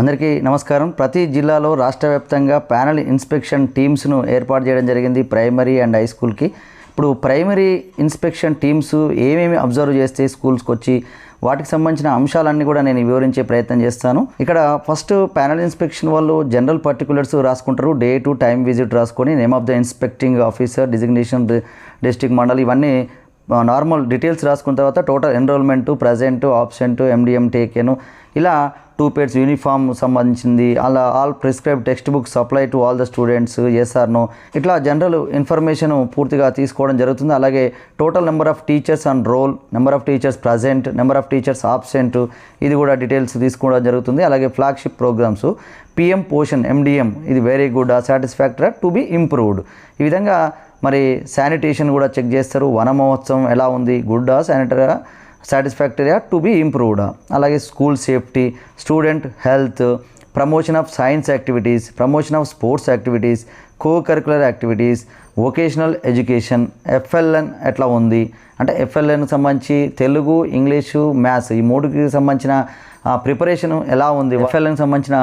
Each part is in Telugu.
అందరికీ నమస్కారం. ప్రతి జిల్లాలో రాష్ట్ర వ్యాప్తంగా ప్యానల్ ఇన్స్పెక్షన్ టీమ్స్ను ఏర్పాటు చేయడం జరిగింది ప్రైమరీ అండ్ హై స్కూల్కి. ఇప్పుడు ప్రైమరీ ఇన్స్పెక్షన్ టీమ్స్ ఏమేమి అబ్జర్వ్ చేస్తే స్కూల్స్కి వచ్చి వాటికి సంబంధించిన అంశాలన్నీ కూడా నేను వివరించే ప్రయత్నం చేస్తాను. ఇక్కడ ఫస్ట్ ప్యానల్ ఇన్స్పెక్షన్ వాళ్ళు జనరల్ పర్టికులర్స్ రాసుకుంటారు. డే టు టైం విజిట్ రాసుకొని name of the inspecting officer designation district mandal ఇవన్నీ నార్మల్ డీటెయిల్స్ రాసుకున్న తర్వాత total enrolment present absent MDM taken ఇలా టూ పేర్స్ యూనిఫామ్ సంబంధించింది. అలా all prescribe text books supply to all the students. ఎస్ఆర్ను ఇట్లా జనరల్ ఇన్ఫర్మేషన్ పూర్తిగా తీసుకోవడం జరుగుతుంది. అలాగే total number of teachers and roll number of teachers present number of teachers absent ఇది కూడా డీటెయిల్స్ తీసుకోవడం జరుగుతుంది. అలాగే flagship programmes PM Poshan MDM ఇది very good satisfactory to be improved ఈ విధంగా మరి శానిటేషన్ కూడా చెక్ చేస్తారు. వన మహోత్సవం ఎలా ఉంది? గుడ్డా శానిటరీగా సాటిస్ఫాక్టరీగా టు బి ఇంప్రూవ్డ్ అలాగే school safety student health promotion of science activities promotion of sports activities co curricular activities vocational education FLN ఎట్లా ఉంది? అంటే ఎఫ్ఎల్ఎన్కి సంబంధించి తెలుగు ఇంగ్లీషు మ్యాథ్స్ ఈ మూడుకి సంబంధించిన ప్రిపరేషన్ ఎలా ఉంది? ఎఫ్ఎల్ఎన్కి సంబంధించిన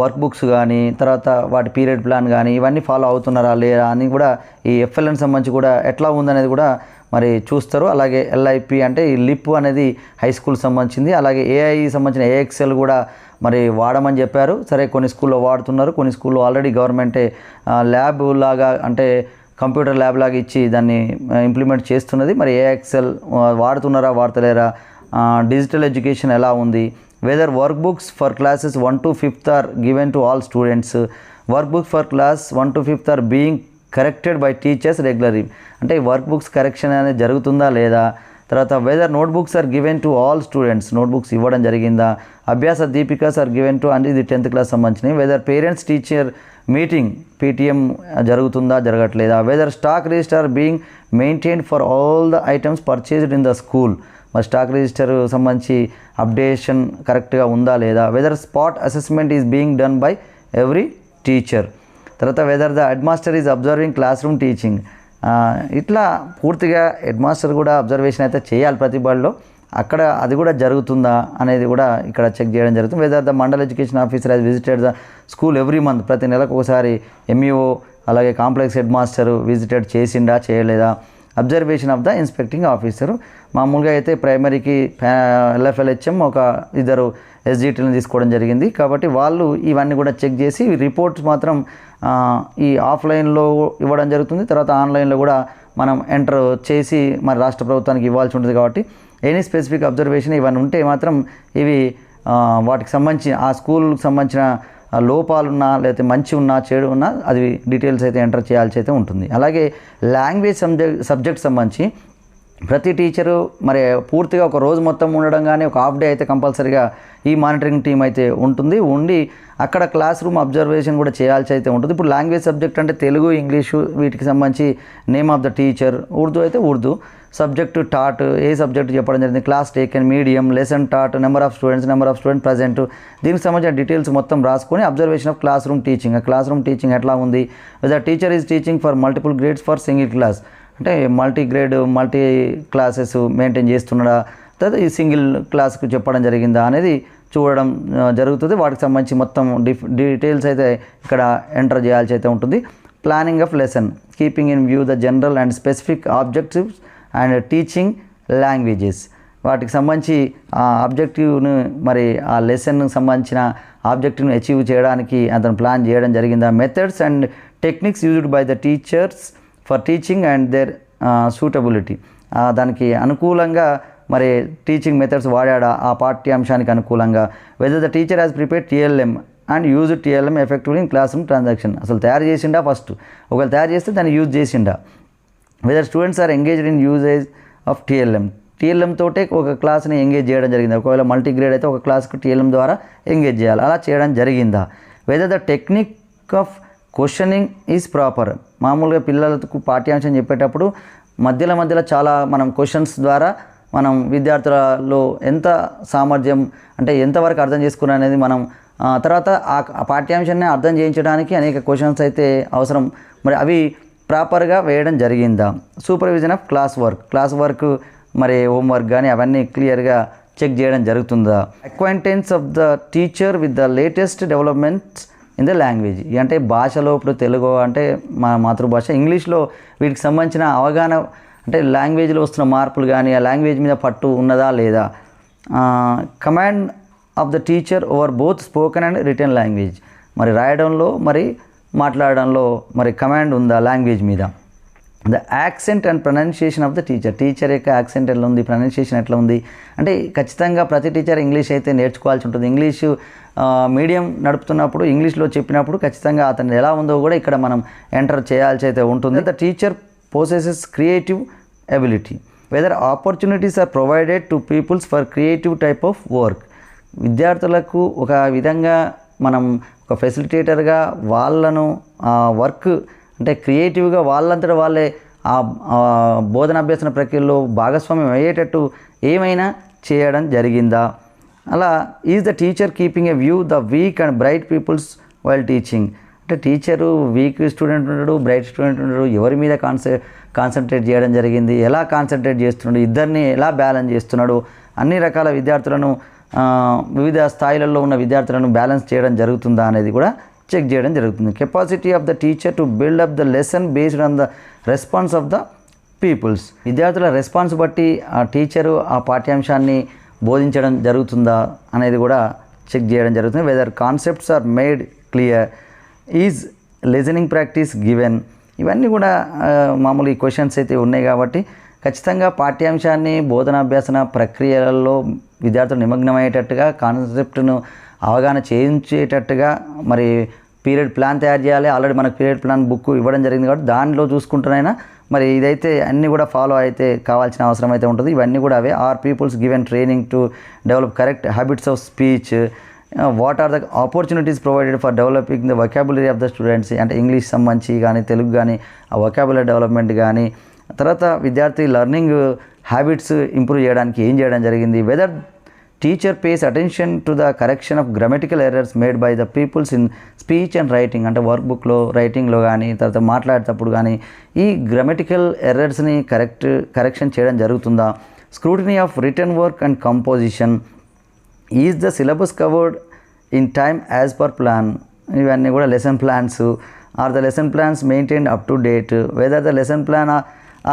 వర్క్ బుక్స్ కానీ తర్వాత వాటి పీరియడ్ ప్లాన్ కానీ ఇవన్నీ ఫాలో అవుతున్నారా లేదా అని కూడా ఈ ఎఫ్ఎల్ఎన్ సంబంధించి కూడా ఎట్లా ఉందనేది కూడా మరి చూస్తారు. అలాగే ఎల్ఐపి అంటే ఈ లిప్ అనేది హై స్కూల్ సంబంధించింది. అలాగే ఏఐ సంబంధించిన ఏఎక్సెల్ కూడా మరి వాడమని చెప్పారు. సరే కొన్ని స్కూల్లో వాడుతున్నారు. కొన్ని స్కూల్లో ఆల్రెడీ గవర్నమెంటే ల్యాబ్ లాగా అంటే కంప్యూటర్ ల్యాబ్ లాగా ఇచ్చి దాన్ని ఇంప్లిమెంట్ చేస్తున్నది. మరి ఏఎక్సెల్ వాడుతున్నారా వాడతలేరా? డిజిటల్ ఎడ్యుకేషన్ ఎలా ఉంది? Whether work books for classes one to fifth are given all all students work class for class one are fifth are being corrected by teachers regularly అంటే వర్క్ బుక్స్ కరెక్షన్ అనేది జరుగుతుందా లేదా? తర్వాత whether notebooks are given to all students notebooks ఇవ్వడం జరిగిందా? అభ్యాస దీపికాస్ ఆర్ గివెన్ టు అంటే ఇది టెన్త్ క్లాస్ సంబంధించినవి. Whether parents teacher meeting PTM జరుగుతుందా జరగట్లేదా? Whether stock register being maintained for all the items purchased in the school మరి స్టాక్ రిజిస్టర్ సంబంధించి అప్డేషన్ కరెక్ట్గా ఉందా లేదా? Whether spot assessment is being done by every teacher తర్వాత whether the head master is observing class room teaching ఇట్లా పూర్తిగా హెడ్ మాస్టర్ కూడా అబ్జర్వేషన్ అయితే చేయాలి ప్రతి బడిలో. అక్కడ అది కూడా జరుగుతుందా అనేది కూడా ఇక్కడ చెక్ చేయడం జరుగుతుంది. Whether the mandal education officer has visited the school every month ప్రతి నెలకు ఒకసారి ఎంఈఓ అలాగే కాంప్లెక్స్ హెడ్ మాస్టర్ విజిటెడ్ చేసిండా చేయలేదా? Observation of the inspecting officer. మామూలుగా అయితే ప్రైమరీకి ఎల్ఎఫ్ఎల్హెచ్ఎం ఒక ఇద్దరు ఎస్జిటీలను తీసుకోవడం జరిగింది. కాబట్టి వాళ్ళు ఇవన్నీ కూడా చెక్ చేసి రిపోర్ట్స్ మాత్రం ఈ ఆఫ్లైన్లో ఇవ్వడం జరుగుతుంది. తర్వాత ఆన్లైన్లో కూడా మనం ఎంటర్ చేసి మరి రాష్ట్ర ప్రభుత్వానికి ఇవ్వాల్సి ఉంటుంది కాబట్టి ఎనీ స్పెసిఫిక్ అబ్జర్వేషన్ ఇవన్నీ ఉంటే మాత్రం ఇవి వాటికి సంబంధించి ఆ స్కూల్కి సంబంధించిన లోపాలున్నా లేకపోతే మంచి ఉన్నా చెడు ఉన్నా అది డీటెయిల్స్ అయితే ఎంటర్ చేయాల్సి అయితే ఉంటుంది. అలాగే లాంగ్వేజ్ సబ్జెక్ట్ సబ్జెక్ట్ సంబంధించి ప్రతి టీచరు మరి పూర్తిగా ఒక రోజు మొత్తం ఉండడం కానీ ఒక హాఫ్ డే అయితే కంపల్సరీగా ఈ మానిటరింగ్ టీం అయితే ఉంటుంది. ఉండి అక్కడ క్లాస్ రూమ్ అబ్జర్వేషన్ కూడా చేయాల్సి అయితే ఉంటుంది. ఇప్పుడు లాంగ్వేజ్ సబ్జెక్ట్ అంటే తెలుగు ఇంగ్లీషు వీటికి సంబంధించి name of the teacher Urdu అయితే ఉర్దూ. సబ్జెక్టు టాట్ ఏ సబ్జెక్ట్ చెప్పడం జరిగింది? Class taken medium lesson taught number of students number of student present దీనికి సంబంధించిన డీటెయిల్స్ మొత్తం రాసుకొని observation of class room teaching ఆ క్లాస్ రూమ్ టీచింగ్ ఎట్లా ఉంది? The teacher is teaching for multiple grades for single class అంటే multi grade multi classes maintain చేస్తున్నాడా? తర్వాత ఈ సింగిల్ క్లాస్కు చెప్పడం జరిగిందా అనేది చూడడం జరుగుతుంది. వాటికి సంబంధించి మొత్తం డీటెయిల్స్ అయితే ఇక్కడ ఎంటర్ చేయాల్సి అయితే ఉంటుంది. Planning of lesson keeping in view the general and specific objectives and teaching languages. వాటికి సంబంధించి ఆ ఆబ్జెక్టివ్ను మరి ఆ లెసన్కి సంబంధించిన ఆబ్జెక్టివ్ను అచీవ్ చేయడానికి అతను ప్లాన్ చేయడం జరిగిందా? Methods and techniques used by the teachers for teaching and their suitability. దానికి అనుకూలంగా మరి టీచింగ్ మెథడ్స్ వాడాడా? ఆ పాఠ్యాంశానికి అనుకూలంగా. Whether the teacher has prepare TLM and use TLM effectively in class room transaction అసలు తయారు చేసిండా ఫస్ట్ ఒకవేళ తయారు చేస్తే దాన్ని యూజ్ చేసిండా? Whether students are engaged in usage of TLM TLM తోటే ఒక క్లాస్ని ఎంగేజ్ చేయడం జరిగింది? ఒకవేళ మల్టీ గ్రేడ్ అయితే ఒక క్లాస్కి టీఎల్ఎం ద్వారా ఎంగేజ్ చేయాలి? అలా చేయడం జరిగిందా? Whether the technique of questioning is proper మామూలుగా పిల్లలకు పాఠ్యాంశం చెప్పేటప్పుడు మధ్యలో మధ్యలో చాలా మనం క్వశ్చన్స్ ద్వారా మనం విద్యార్థులలో ఎంత సామర్థ్యం అంటే ఎంతవరకు అర్థం చేసుకున్నా అనేది మనం తర్వాత ఆ పాఠ్యాంశాన్ని అర్థం చేయించడానికి అనేక క్వశ్చన్స్ అయితే అవసరం. మరి అవి ప్రాపర్గా వేయడం జరిగిందా? Supervision of class work. Class work మరి హోంవర్క్ కానీ అవన్నీ క్లియర్గా చెక్ చేయడం జరుగుతుందా? Acquaintance of the teacher with the latest developments in the language. అంటే భాషలో ఇప్పుడు తెలుగు అంటే మా మాతృభాష. ఇంగ్లీష్లో వీటికి సంబంధించిన అవగాహన అంటే లాంగ్వేజ్లో వస్తున్న మార్పులు కానీ ఆ లాంగ్వేజ్ మీద పట్టు ఉన్నదా లేదా? Command of the teacher over both spoken and written language. మరి రాయడంలో మరి మాట్లాడడంలో మరి కమాండ్ ఉందా లాంగ్వేజ్ మీద? The accent and pronunciation of the teacher. Teacher యొక్క యాక్సెంట్ ఎట్లా ఉంది? ప్రొనౌన్సియేషన్ ఎట్లా ఉంది? అంటే ఖచ్చితంగా ప్రతి టీచర్ ఇంగ్లీష్ అయితే నేర్చుకోవాల్సి ఉంటుంది. ఇంగ్లీషు మీడియం నడుపుతున్నప్పుడు ఇంగ్లీష్లో చెప్పినప్పుడు ఖచ్చితంగా అతను ఎలా ఉందో కూడా ఇక్కడ మనం ఎంటర్ చేయాల్సి అయితే ఉంటుంది. The teacher possesses creative ability whether opportunities are provided to pupils for creative type of work విద్యార్థులకు ఒక విధంగా మనం ఒక ఫెసిలిటేటర్గా వాళ్ళను వర్క్ అంటే క్రియేటివ్గా వాళ్ళంతట వాళ్ళే ఆ బోధన అభ్యసన ప్రక్రియలో భాగస్వామ్యం అయ్యేటట్టు ఏమైనా చేయడం జరిగిందా? అలా is the teacher keeping a view the weak and bright pupils while teaching అంటే టీచరు వీక్ స్టూడెంట్ ఉండడు బ్రైట్ స్టూడెంట్ ఉండడు ఎవరి మీద కాన్సే కాన్సన్ట్రేట్ చేయడం జరిగింది ఎలా కాన్సన్ట్రేట్ చేస్తున్నాడు ఇద్దరిని ఎలా బ్యాలెన్స్ చేస్తున్నాడు అన్ని రకాల విద్యార్థులను వివిధ స్థాయిలలో ఉన్న విద్యార్థులను బ్యాలెన్స్ చేయడం జరుగుతుందా అనేది కూడా చెక్ చేయడం జరుగుతుంది. Capacity of the teacher to build up the lesson based on the response of the pupils విద్యార్థుల రెస్పాన్స్ బట్టి ఆ టీచరు ఆ పాఠ్యాంశాన్ని బోధించడం జరుగుతుందా అనేది కూడా చెక్ చేయడం జరుగుతుంది. Whether concepts are made clear is listening practice given ఇవన్నీ కూడా మామూలు ఈ క్వశ్చన్స్ అయితే ఉన్నాయి కాబట్టి ఖచ్చితంగా పాఠ్యాంశాన్ని బోధనాభ్యాసన ప్రక్రియలలో విద్యార్థులు నిమగ్నమయ్యేటట్టుగా కాన్సెప్ట్ను అవగాహన చేయించేటట్టుగా మరి పీరియడ్ ప్లాన్ తయారు చేయాలి. ఆల్రెడీ మనకు పీరియడ్ ప్లాన్ బుక్ ఇవ్వడం జరిగింది కాబట్టి దానిలో చూసుకుంటున్నైనా మరి ఇదైతే అన్నీ కూడా ఫాలో అయితే కావాల్సిన అవసరం అయితే ఉంటుంది. ఇవన్నీ కూడా అవే. Are pupils given training to develop correct habits of speech what are the opportunities provided for developing the vocabulary of the students అంటే ఇంగ్లీష్ సంబంధించి కానీ తెలుగు కానీ ఆ వొకాబులరీ డెవలప్మెంట్ కానీ తర్వాత విద్యార్థి లర్నింగ్ హ్యాబిట్స్ ఇంప్రూవ్ చేయడానికి ఏం చేయడం జరిగింది? Whether teacher pays attention to the correction of grammatical errors made by the pupils in speech and writing అంటే వర్క్ బుక్లో రైటింగ్లో కానీ తర్వాత మాట్లాడేటప్పుడు కానీ ఈ గ్రామటికల్ ఎర్రర్స్ని కరెక్ట్ కరెక్షన్ చేయడం జరుగుతుందా? Scrutiny of written work and composition is the syllabus covered in time as per plan ఇవన్నీ కూడా lesson plans are the lesson plans maintain up to date whether the lesson plan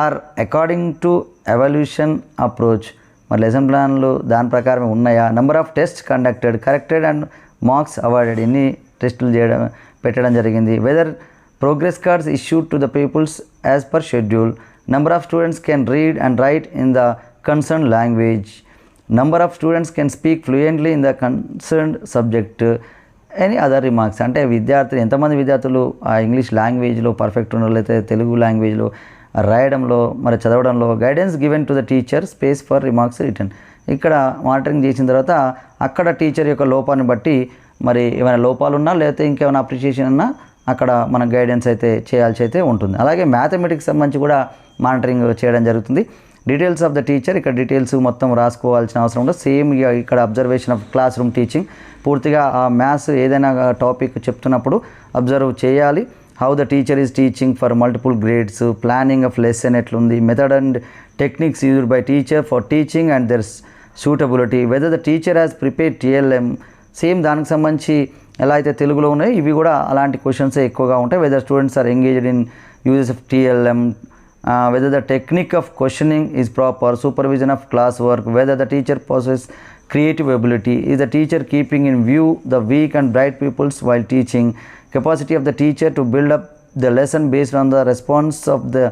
are according to evaluation approach మరి లెసన్ ప్లాన్లు దాని ప్రకారం ఉన్నాయా? Number of test conducted corrected and marks awarded ఎన్ని టెస్టులు చేయడం పెట్టడం జరిగింది? Whether progress cards issued to the pupils as per schedule number of students can read and write in the concern language number of students can speak fluently in the concerned subject any other remarks అంటే విద్యార్థులు ఎంతమంది విద్యార్థులు ఆ ఇంగ్లీష్ లాంగ్వేజ్లో పర్ఫెక్ట్ ఉన్న వాళ్ళైతే తెలుగు లాంగ్వేజ్లో రాయడంలో మరి చదవడంలో guidance given to the teacher space for remarks written ఇక్కడ మానిటరింగ్ చేసిన తర్వాత అక్కడ టీచర్ యొక్క లోపాన్ని బట్టి మరి ఏమైనా లోపాలు ఉన్నా లేకపోతే ఇంకేమైనా అప్రిషియేషన్ ఉన్నా అక్కడ మన గైడెన్స్ అయితే చేయాల్సి అయితే ఉంటుంది. అలాగే మ్యాథమెటిక్స్ సంబంధించి కూడా మానిటరింగ్ చేయడం జరుగుతుంది. డీటెయిల్స్ ఆఫ్ ద టీచర్ ఇక్కడ డీటెయిల్స్ మొత్తం రాసుకోవాల్సిన అవసరం ఉండదు. సేమ్ ఇక ఇక్కడ observation of class room teaching పూర్తిగా ఆ మ్యాథ్స్ ఏదైనా టాపిక్ చెప్తున్నప్పుడు అబ్జర్వ్ చేయాలి. How the teacher is teaching for multiple grades planning of lesson ఎట్లుంది method and techniques used by teacher for teaching and their suitability whether the teacher has prepare TLM same దానికి సంబంధించి ఎలా అయితే తెలుగులో ఉన్నాయో ఇవి కూడా అలాంటి క్వశ్చన్స్ ఎక్కువగా ఉంటాయి. Whether students are engaged in usages of TLM uh, whether the technique of questioning is proper, supervision of class work, whether the teacher possesses creative ability, is the teacher keeping in view the weak and bright pupils while teaching, capacity of the teacher to build up the lesson based on the response of the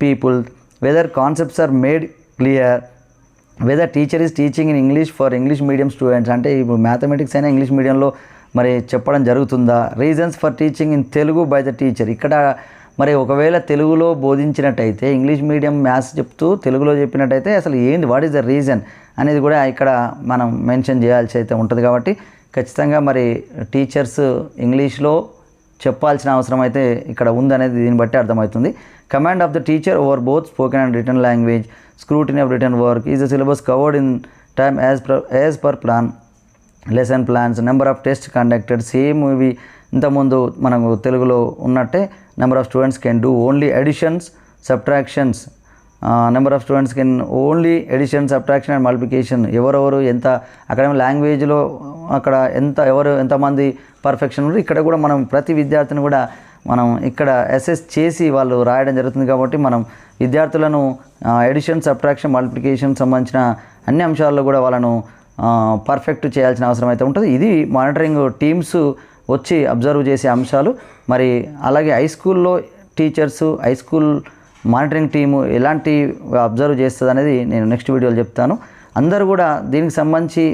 people, whether concepts are made clear, whether teacher is teaching in English for English medium students అంటే ఇప్పుడు మ్యాథమెటిక్స్ అయినా ఇంగ్లీష్ మీడియంలో మరి చెప్పడం జరుగుతుందా reasons for teaching in Telugu by the teacher ఇక్కడ మరి ఒకవేళ తెలుగులో బోధించినట్టయితే ఇంగ్లీష్ మీడియం మ్యాథ్స్ చెప్తూ తెలుగులో చెప్పినట్టయితే అసలు ఏంటి వాట్ ఈస్ ద రీజన్ అనేది కూడా ఇక్కడ మనం మెన్షన్ చేయాల్సి అయితే ఉంటుంది కాబట్టి ఖచ్చితంగా మరి టీచర్స్ ఇంగ్లీష్లో చెప్పాల్సిన అవసరం అయితే ఇక్కడ ఉందనేది దీన్ని బట్టి అర్థమవుతుంది. Command of the teacher over both spoken and return language scrutiny of return work is the syllabus covered in time as per as per plan lesson plans number of test conducted same ఇవి ఇంతకుముందు మనకు తెలుగులో ఉన్నట్టే number of students can do only additions subtractions number of students can only addition subtraction and multiplication ఎవరెవరు ఎంత అక్కడ లాంగ్వేజ్లో అక్కడ ఎంత ఎవరు ఎంతమంది పర్ఫెక్షన్ ఉన్నారు ఇక్కడ కూడా మనం ప్రతి విద్యార్థిని కూడా మనం ఇక్కడ అసెస్ చేసి వాళ్ళు రాయడం జరుగుతుంది కాబట్టి మనం విద్యార్థులను ఎడిషన్ సబ్ట్రాక్షన్ మల్టిప్లికేషన్ సంబంధించిన అన్ని అంశాల్లో కూడా వాళ్ళను పర్ఫెక్ట్ చేయాల్సిన అవసరం అయితే ఉంటుంది. ఇది మానిటరింగ్ టీమ్స్ వచ్చి అబ్జర్వ్ చేసే అంశాలు. మరి అలాగే హై స్కూల్లో teachers high school monitoring team ఎలాంటి అబ్జర్వ్ చేస్తుంది అనేది నేను నెక్స్ట్ వీడియోలో చెప్తాను. అందరూ కూడా దీనికి సంబంధించి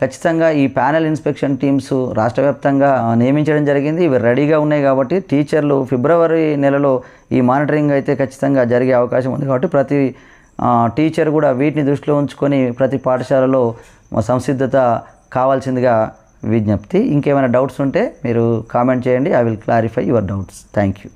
ఖచ్చితంగా ఈ ప్యానెల్ ఇన్స్పెక్షన్ టీమ్స్ రాష్ట్ర వ్యాప్తంగా నియమించడం జరిగింది. ఇవి రెడీగా ఉన్నాయి కాబట్టి టీచర్లు ఫిబ్రవరి నెలలో ఈ మానిటరింగ్ అయితే ఖచ్చితంగా జరిగే అవకాశం ఉంది కాబట్టి ప్రతి టీచర్ కూడా వీటిని దృష్టిలో ఉంచుకొని ప్రతి పాఠశాలలో సంసిద్ధత కావాల్సిందిగా విజ్ఞప్తి. ఇంకేమైనా డౌట్స్ ఉంటే మీరు కామెంట్ చేయండి. I will clarify your doubts thank you